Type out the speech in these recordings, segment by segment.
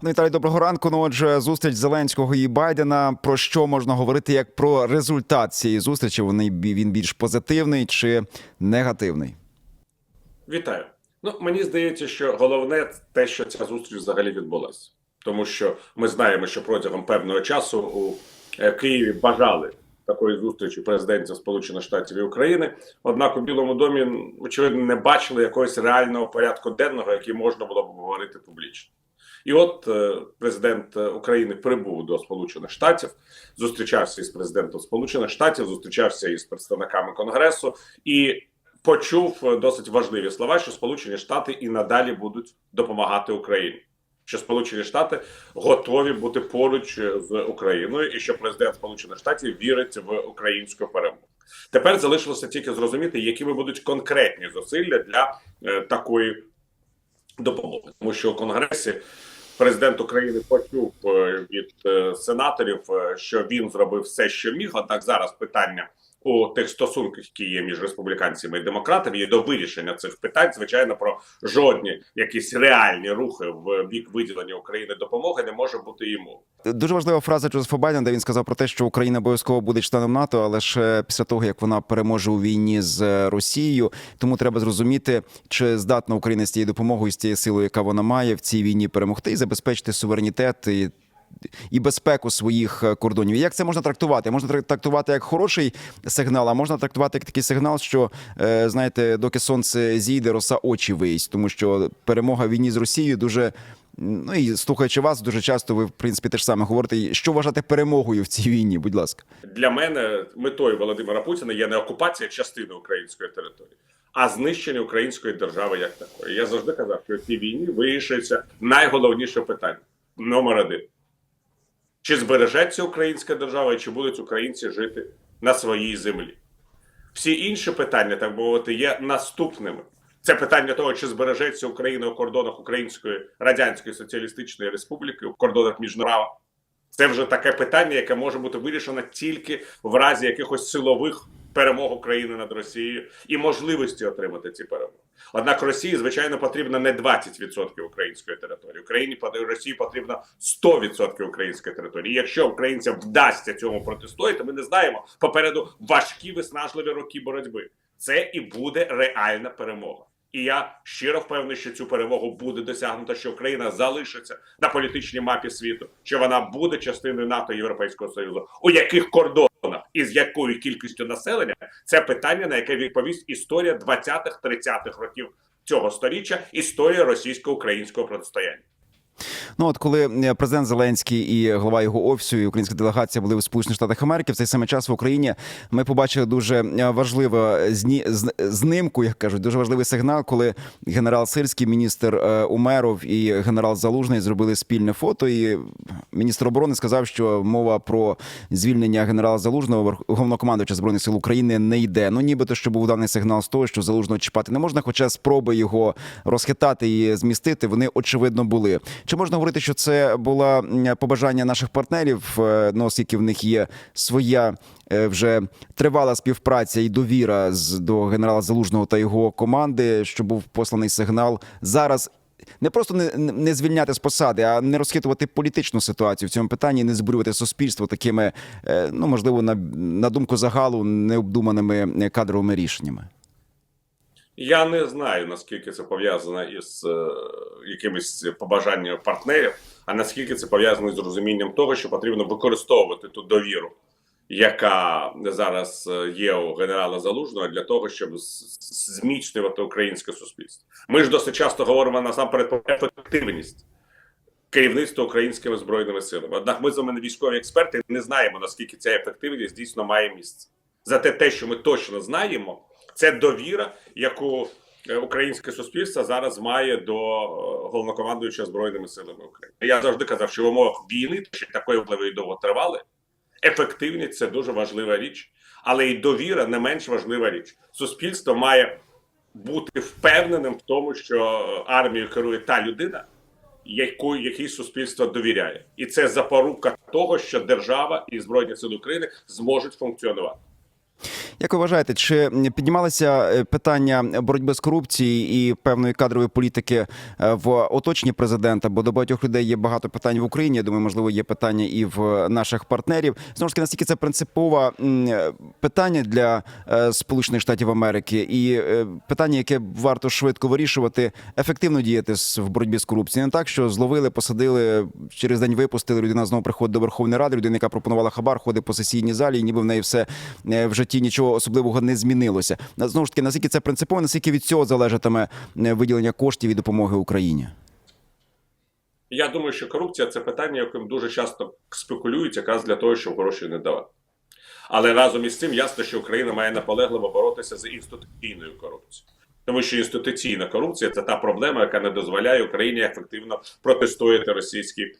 Пане Віталій, доброго ранку. Ну, отже, зустріч Зеленського і Байдена. Про що можна говорити як про результат цієї зустрічі? Вони він більш позитивний чи негативний? Вітаю. Ну мені здається, що головне те, що ця зустріч взагалі відбулася, тому що ми знаємо, що протягом певного часу у е, Києві бажали такої зустрічі президентів Сполучених Штатів і України. Однак у Білому домі очевидно не бачили якогось реального порядку денного, який можна було б говорити публічно. І от е, президент е, України прибув до Сполучених Штатів, зустрічався із президентом Сполучених Штатів, зустрічався із представниками Конгресу і почув е, досить важливі слова, що Сполучені Штати і надалі будуть допомагати Україні. Що Сполучені Штати готові бути поруч з Україною, і що президент Сполучених Штатів вірить в українську перемогу. Тепер залишилося тільки зрозуміти, якими будуть конкретні зусилля для такої допомоги, тому що у Конгресі президент України почув е, від е, сенаторів, е, що він зробив все, що міг. Однак зараз питання у тих стосунках, які є між республіканцями і демократами, і до вирішення цих питань, звичайно, про жодні якісь реальні рухи в бік виділення України допомоги не може бути йому. Дуже важлива фраза Джозефа Байдена, де він сказав про те, що Україна обов'язково буде членом НАТО, але лише після того як вона переможе у війні з Росією. Тому треба зрозуміти, чи здатна Україна з тією допомогою, з тією силою, яка вона має в цій війні перемогти і забезпечити суверенітет і. І безпеку своїх е, кордонів. Як це можна трактувати? Можна трак- трактувати як хороший сигнал, а можна трактувати як такий сигнал, що е, знаєте, доки сонце зійде, роса очі виїсть, тому що перемога в війні з Росією дуже Ну і слухаючи вас, дуже часто ви в принципі теж саме говорите, що вважати перемогою в цій війні. Будь ласка, Для мене метою Володимира Путіна є не окупація частини української території, а знищення української держави як такої. Я завжди казав, що в цій війні вирішується найголовніше питання номер один: чи збережеться українська держава, і чи будуть українці жити на своїй землі? Всі інші питання, так би мовити, є наступними. Це питання того, чи збережеться Україна у кордонах Української Радянської Соціалістичної Республіки, у кордонах міжнародного. Це вже таке питання, яке може бути вирішено тільки в разі якихось силових перемог України над Росією і можливості отримати ці перемоги. Однак Росії, звичайно, потрібно не 20% української території. Україні Росії потрібно 100% української території. І якщо українцям вдасться цьому протистояти, ми не знаємо попереду важкі виснажливі роки боротьби. Це і буде реальна перемога. І я щиро впевнений, що цю перемогу буде досягнуто, що Україна залишиться на політичній мапі світу, що вона буде частиною НАТО і Європейського Союзу. У яких кордонах і з якою кількістю населення це питання, на яке відповість історія 20-30-х років цього сторіччя, історія російсько-українського протистояння. Ну от коли е, президент Зеленський і голова його офісу і українська делегація були в Сполучених Штатах Америки, в цей самий час в Україні ми побачили дуже е, важливу зні... з- знимку, як кажуть, дуже важливий сигнал, коли генерал Сирський, міністр е, Умеров і генерал Залужний зробили спільне фото. І міністр оборони сказав, що мова про звільнення генерала Залужного головнокомандувача збройних сил України не йде. Ну нібито що був даний сигнал з того, що залужного чіпати не можна, хоча спроби його розхитати і змістити вони очевидно були. Чи можна говорити, що це була побажання наших партнерів? е, Ну, оскільки в них є своя е, вже тривала співпраця і довіра з до генерала Залужного та його команди, що був посланий сигнал зараз. Не просто не, не звільняти з посади, а не розхитувати політичну ситуацію в цьому питанні, не збурювати суспільство такими, е, ну можливо, на, на думку загалу необдуманими кадровими рішеннями. Я не знаю наскільки це пов'язано із е, якимись побажаннями партнерів, а наскільки це пов'язано з розумінням того, що потрібно використовувати ту довіру, яка зараз е, є у генерала Залужного для того, щоб зміцнювати українське суспільство. Ми ж досить часто говоримо насамперед про ефективність керівництва українськими збройними силами. Однак ми з вами військові експерти не знаємо наскільки ця ефективність дійсно має місце. Зате те, що ми точно знаємо, це довіра, яку е, українське суспільство зараз має до е, головнокомандуюча збройними силами України. Я завжди казав, що в умовах війни, що такої впливи довго тривали, ефективність це дуже важлива річ, але і довіра не менш важлива річ. Суспільство має бути впевненим в тому, що армією керує та людина, яку якій суспільство довіряє, і це запорука того, що держава і збройні сили України зможуть функціонувати. Як ви вважаєте, чи піднімалися е, питання боротьби з корупцією і певної кадрової політики е, в оточенні президента? Бо до багатьох людей є багато питань в Україні. Я думаю, можливо, є питання і в наших партнерів. Знову ж таки, наскільки це принципове е, питання для е, Сполучених Штатів Америки, і е, питання, яке варто швидко вирішувати, ефективно діяти в боротьбі з корупцією. Не так, що зловили, посадили через день випустили. Людина знову приходить до Верховної Ради. Людина, яка пропонувала хабар, ходить по сесійній залі, і ніби в неї все е, в житті нічого особливого не змінилося. Знову ж таки, наскільки це принципово, наскільки від цього залежатиме е, виділення коштів і допомоги Україні? Я думаю, що корупція це питання, яким дуже часто спекулюють, якраз для того, щоб гроші не давати. Але разом із цим ясно, що Україна має наполегливо боротися з інституційною корупцією. Тому що інституційна корупція це та проблема, яка не дозволяє Україні ефективно протистояти російській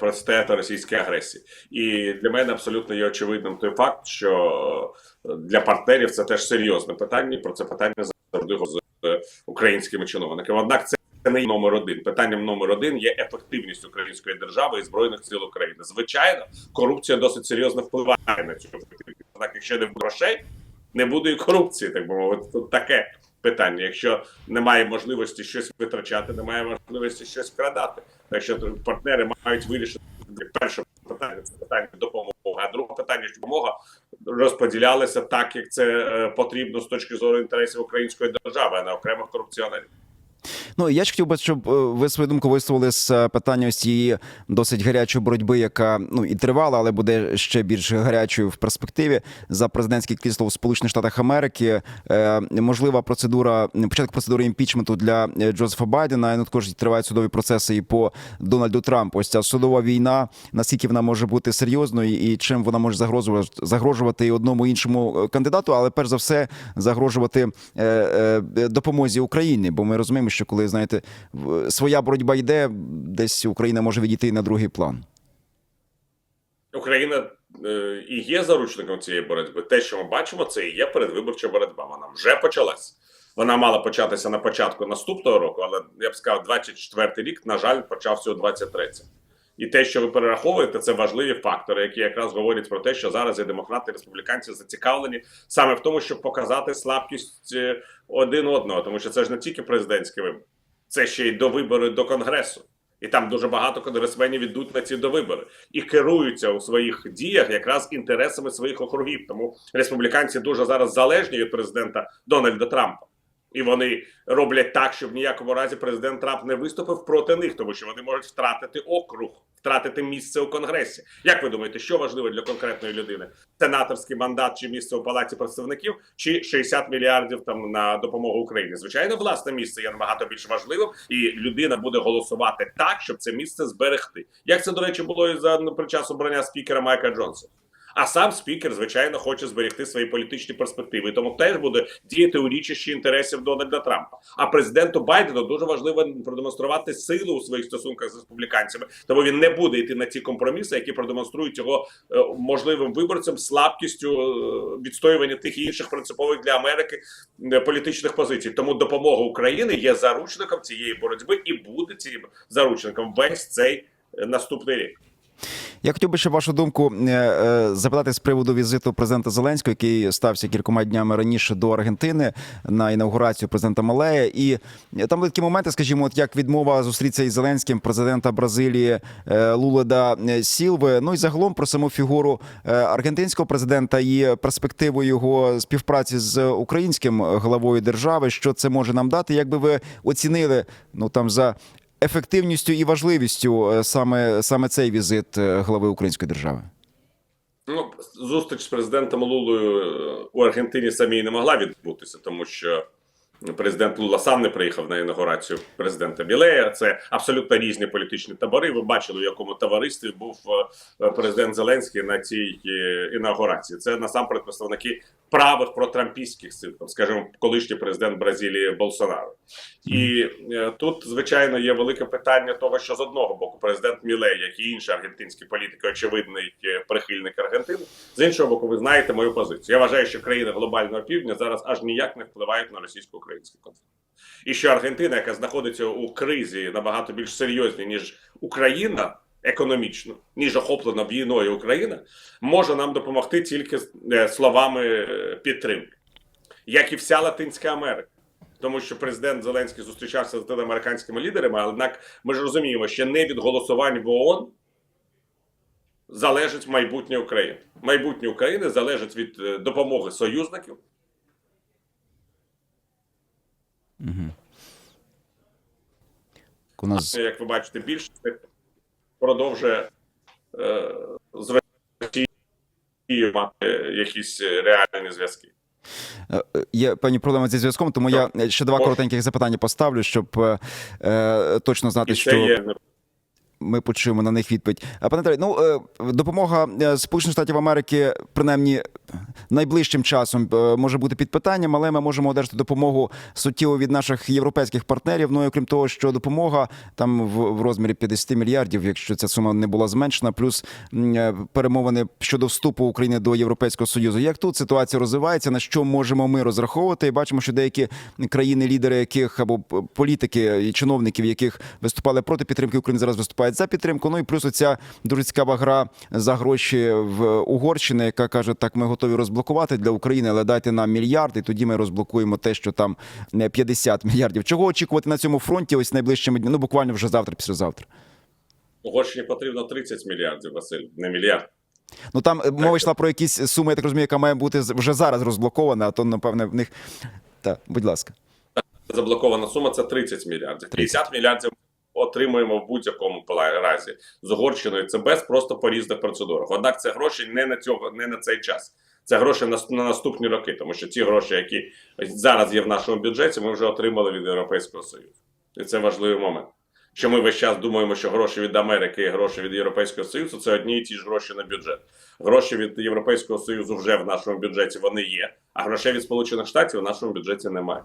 протистояти російській агресії. І для мене абсолютно є очевидним той факт, що для партнерів це теж серйозне питання. і Про це питання завжди з е, українськими чиновниками. Однак це не номер один. Питанням номер один є ефективність української держави і збройних сил України. Звичайно, корупція досить серйозно впливає на цю ефективність. Однак, якщо не буде грошей, не буде і корупції, так би мовити. Тут таке питання. Якщо немає можливості щось витрачати, немає можливості щось вкрадати. Так що партнери мають вирішити перше питання це питання допомоги. А друге питання, що допомога розподілялася так, як це е, потрібно з точки зору інтересів української держави, а не окремих корупціонерів. Ну я ж хотів би, щоб е, ви свою думку висловили з е, питання ось цієї досить гарячої боротьби, яка ну і тривала, але буде ще більш гарячою в перспективі за президентське крісло в Сполучених Штатах Америки. Е, можлива процедура початок процедури імпічменту для Джозефа Байдена. Ну також тривають судові процеси і по Дональду Трампу. Ось ця судова війна. Наскільки вона може бути серйозною і чим вона може загрожувати загрожувати і одному і іншому кандидату, але перш за все загрожувати допомозі Україні, бо ми розуміємо, що коли знаєте, своя боротьба йде, десь Україна може відійти на другий план. Україна е, і є заручником цієї боротьби. Те, що ми бачимо, це і є передвиборча боротьба. Вона вже почалась. Вона мала початися на початку наступного року, але я б сказав, 24-й рік, на жаль, почався у 23-й. І те, що ви перераховуєте, це важливі фактори, які якраз говорять про те, що зараз і демократи, і республіканці зацікавлені саме в тому, щоб показати слабкість е, один одного, тому що це ж не тільки президентські вибори, це ще й до вибори до конгресу. І там дуже багато конгресменів йдуть на ці довибори і керуються у своїх діях якраз інтересами своїх округів. Тому республіканці дуже зараз залежні від президента Дональда Трампа. І вони роблять так, щоб в ніякому разі президент Трамп не виступив проти них, тому що вони можуть втратити округ, втратити місце у конгресі. Як ви думаєте, що важливо для конкретної людини? Сенаторський мандат чи місце у палаті представників, чи 60 мільярдів там на допомогу Україні? Звичайно, власне місце є набагато більш важливим, і людина буде голосувати так, щоб це місце зберегти. Як це до речі було і за ну, при час обрання спікера Майка Джонса? А сам спікер, звичайно, хоче зберегти свої політичні перспективи, тому теж буде діяти у річищі інтересів Дональда Трампа. А президенту Байдену дуже важливо продемонструвати силу у своїх стосунках з республіканцями, тому він не буде йти на ці компроміси, які продемонструють його е, можливим виборцям слабкістю е, відстоювання тих і інших принципових для Америки е, політичних позицій. Тому допомога України є заручником цієї боротьби і буде цим заручником весь цей наступний рік. Я хотів би ще вашу думку е, е, запитати з приводу візиту президента Зеленського, який стався кількома днями раніше до Аргентини на інаугурацію президента Малея. І там були такі моменти, скажімо, от як відмова зустрітися із Зеленським президента Бразилії е, Луледа Сілви. Ну і загалом про саму фігуру аргентинського президента і перспективу його співпраці з українським главою держави. Що це може нам дати? Як би ви оцінили ну там за ефективністю і важливістю е, саме саме цей візит е, глави української держави? Ну, зустріч з президентом Лулою е, у Аргентині самій не могла відбутися, тому що президент Лула сам не приїхав на інаугурацію президента Білея. Це абсолютно різні політичні табори. Ви бачили, в якому товаристві був е, президент Зеленський на цій е, інаугурації. Це насамперед представники правих протрампійських сил, там, скажімо, колишній президент Бразилії Болсонаро. І е, тут, звичайно, є велике питання того, що з одного боку президент Мілей, як і інші аргентинські політики, очевидний е, прихильник Аргентини. З іншого боку, ви знаєте мою позицію. Я вважаю, що країни глобального півдня зараз аж ніяк не впливають на російсько-український конфлікт. І що Аргентина, яка знаходиться у кризі набагато більш серйозній, ніж Україна, економічно, ніж охоплена війною Україна, може нам допомогти тільки е, словами е, підтримки, як і вся Латинська Америка. Тому що президент Зеленський зустрічався з американськими лідерами, однак ми ж розуміємо, що не від голосувань в ООН залежить майбутнє України. Майбутнє України залежить від е, допомоги союзників. У нас Як ви бачите, більшість продовжує е, з Росією мати якісь реальні зв'язки. Е, Є певні проблеми зі зв'язком, тому я е, ще два коротеньких запитання поставлю, щоб е, е, точно знати, І що є ми почуємо на них відповідь. А пане Тарі, ну е, допомога е, Сполучених Штатів Америки, принаймні найближчим часом е, може бути під питанням, але ми можемо одержати допомогу суттєво від наших європейських партнерів. Ну і окрім того, що допомога там в, розмірі 50 мільярдів, якщо ця сума не була зменшена, плюс перемовини щодо вступу України до Європейського союзу. Як тут ситуація розвивається? На що можемо ми розраховувати? І бачимо, що деякі країни, лідери яких або політики і чиновників, яких виступали проти підтримки України, зараз виступають за підтримку. Ну і плюс оця дуже цікава гра за гроші в Угорщини, яка каже: так, ми готові розблокувати для України, але дайте нам мільярд, і тоді ми розблокуємо те, що там е, 50 мільярдів. Чого очікувати на цьому фронті? Ось найближчими днями, ну буквально вже завтра, післязавтра. Угорщині потрібно 30 мільярдів, Василь, не мільярд. Ну там е, мова йшла про якісь суми, я так розумію, яка має бути вже зараз розблокована, а то напевне в них так, будь ласка. Заблокована сума це 30 мільярдів. 30. 50 мільярдів отримуємо в будь-якому разі з Угорщиною. Це без просто по різних процедурах. Однак це гроші не на цього, не на цей час. Це гроші на, на наступні роки, тому що ті гроші, які зараз є в нашому бюджеті, ми вже отримали від Європейського Союзу. І це важливий момент. Що ми весь час думаємо, що гроші від Америки і гроші від Європейського Союзу це одні і ті ж гроші на бюджет. Гроші від Європейського Союзу вже в нашому бюджеті вони є, а грошей від Сполучених Штатів в нашому бюджеті немає.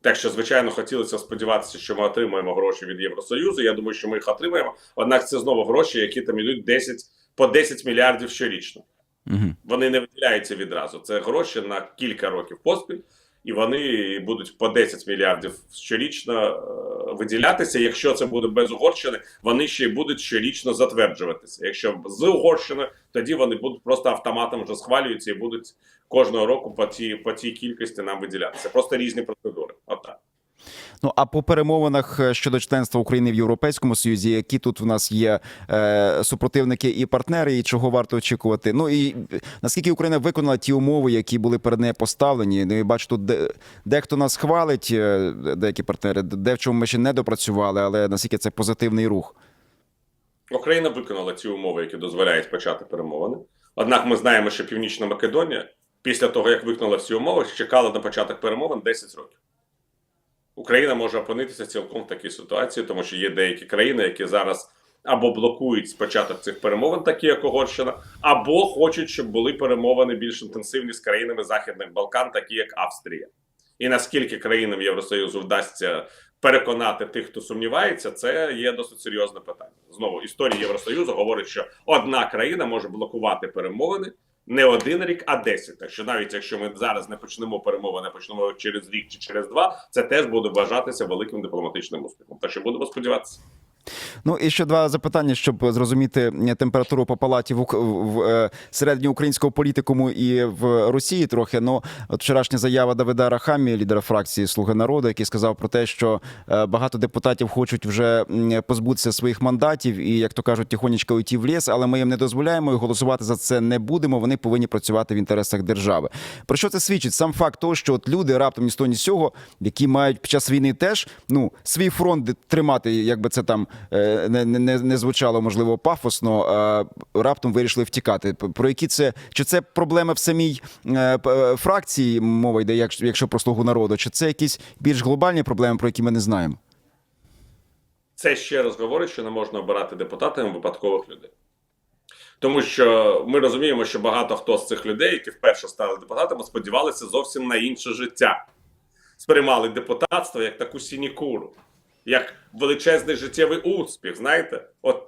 Так що, звичайно, хотілося сподіватися, що ми отримаємо гроші від Євросоюзу. Я думаю, що ми їх отримаємо. Однак це знову гроші, які там ідуть 10, по 10 мільярдів щорічно. Угу. Вони не виділяються відразу. Це гроші на кілька років поспіль, і вони будуть по 10 мільярдів щорічно е, виділятися. Якщо це буде без Угорщини, вони ще й будуть щорічно затверджуватися. Якщо з Угорщини, тоді вони будуть просто автоматом вже схвалюються і будуть кожного року по тій, по тій кількості нам виділятися. Просто різні процедури. Отак. Ну а по перемовинах е, щодо членства України в Європейському Союзі, які тут в нас є е, супротивники і партнери, і чого варто очікувати? Ну і е, наскільки Україна виконала ті умови, які були перед нею поставлені? Ну, і бачу, тут де, дехто нас хвалить, е, деякі партнери, де в чому ми ще не допрацювали, але наскільки це позитивний рух? Україна виконала ці умови, які дозволяють почати перемовини. Однак ми знаємо, що Північна Македонія після того, як виконала всі умови, чекала на початок перемовин 10 років. Україна може опинитися цілком в такій ситуації, тому що є деякі країни, які зараз або блокують початок цих перемовин, такі як Угорщина, або хочуть, щоб були перемовини більш інтенсивні з країнами Західних Балкан, такі як Австрія. І наскільки країнам Євросоюзу вдасться переконати тих, хто сумнівається, це є досить серйозне питання. Знову історія Євросоюзу говорить, що одна країна може блокувати перемовини не один рік, а десять. Так що навіть якщо ми зараз не почнемо перемовини, почнемо через рік чи через два, це теж буде вважатися великим дипломатичним успіхом. Так що будемо сподіватися. Ну і ще два запитання, щоб зрозуміти е, температуру по палаті в, в е, середньо українського політикуму і в Росії трохи. Ну от вчорашня заява Давида Рахамі, лідера фракції Слуги народу, який сказав про те, що е, багато депутатів хочуть вже позбутися своїх мандатів і, як то кажуть, тихонечко уйти в ліс, але ми їм не дозволяємо і голосувати за це не будемо. Вони повинні працювати в інтересах держави. Про що це свідчить? Сам факт того, що от люди раптом ні з того, ні з сього, які мають під час війни теж ну свій фронт тримати, якби це там не, не, не звучало можливо пафосно, раптом вирішили втікати. Про які це чи це проблеми в самій е, е, фракції мова йде, якщо про слугу народу, чи це якісь більш глобальні проблеми, про які ми не знаємо? Це ще раз говорить, що не можна обирати депутатами випадкових людей. Тому що ми розуміємо, що багато хто з цих людей, які вперше стали депутатами, сподівалися зовсім на інше життя. Сприймали депутатство як таку сінікуру, як величезний життєвий успіх. Знаєте, от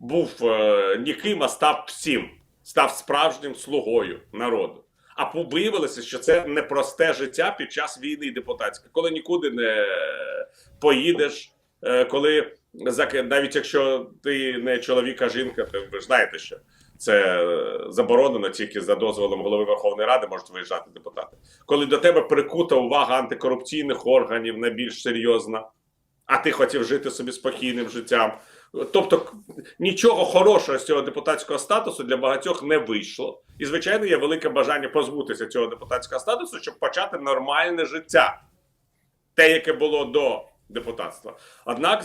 був е, ніким, а став всім, став справжнім слугою народу. А виявилося, що це непросте життя під час війни депутатської, коли нікуди не поїдеш, е, коли навіть якщо ти не чоловік, а жінка, то ви знаєте, що це заборонено тільки за дозволом голови Верховної Ради можуть виїжджати депутати. Коли до тебе прикута увага антикорупційних органів найбільш серйозна, а ти хотів жити собі спокійним життям. Тобто нічого хорошого з цього депутатського статусу для багатьох не вийшло. І, звичайно, є велике бажання позбутися цього депутатського статусу, щоб почати нормальне життя, те, яке було до депутатства. Однак,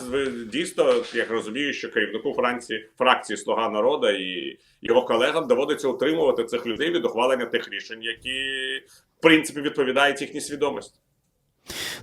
дійсно, я розумію, що керівнику Франції фракції Слуга народу і його колегам доводиться утримувати цих людей від ухвалення тих рішень, які в принципі відповідають їхній свідомості.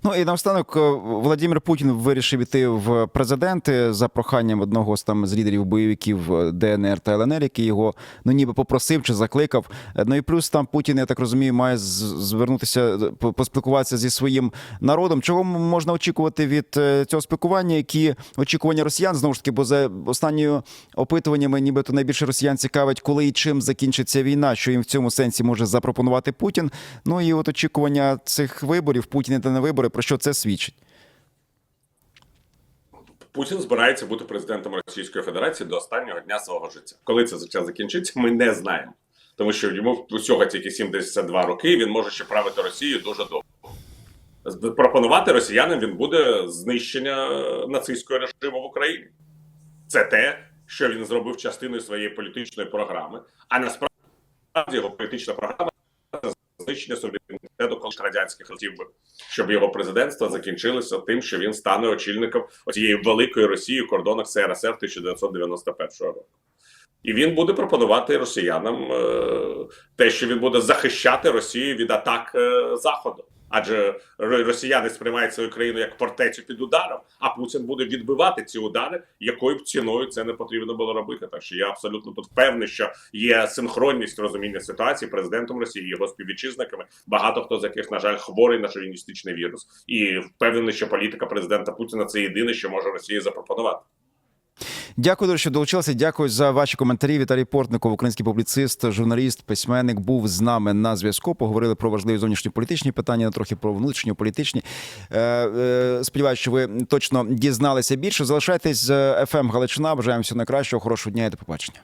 Ну і наостанок е, Владимир Путін вирішив іти в президенти за проханням одного з там з лідерів бойовиків е, ДНР та ЛНР, який його ну ніби попросив чи закликав. Е, Ну і плюс там Путін, я так розумію, має звернутися поспілкуватися зі своїм народом. Чого можна очікувати від цього спілкування? Які очікування росіян знову ж таки, бо за останньою опитуваннями, нібито найбільше росіян цікавить, коли і чим закінчиться війна, що їм в цьому сенсі може запропонувати Путін. Ну і от очікування цих виборів, Путін іде на вибори, про що це свідчить? Путін збирається бути президентом Російської Федерації до останнього дня свого життя. Коли це життя закінчиться, ми не знаємо. Тому що йому усього тільки 72 роки, і він може ще правити Росією дуже довго. Пропонувати росіянам він буде знищення нацистського режиму в Україні. Це те, що він зробив частиною своєї політичної програми. А насправді його політична програма це знищення суверенітету колишніх радянських хотів би, щоб його президентство закінчилося тим, що він стане очільником цієї великої Росії у кордонах СРСР 1991 року. І він буде пропонувати росіянам е, те, що він буде захищати Росію від атак е, Заходу. Адже росіяни сприймають свою країну як фортецю під ударом, а Путін буде відбивати ці удари, якою б ціною це не потрібно було робити. Так що я абсолютно тут впевнений, що є синхронність розуміння ситуації президентом Росії, його співвітчизниками. Багато хто з яких, на жаль, хворий на шовіністичний вірус, і впевнений, що політика президента Путіна це єдине, що може Росії запропонувати. Дякую, що долучилися. Дякую за ваші коментарі. Віталій Портников, український публіцист, журналіст, письменник, був з нами на зв'язку. Поговорили про важливі зовнішньополітичні питання, трохи про внутрішньополітичні. Е, е, що ви точно дізналися більше. Залишайтесь з ФМ Галичина. Бажаємо всього найкращого, хорошого дня і до побачення.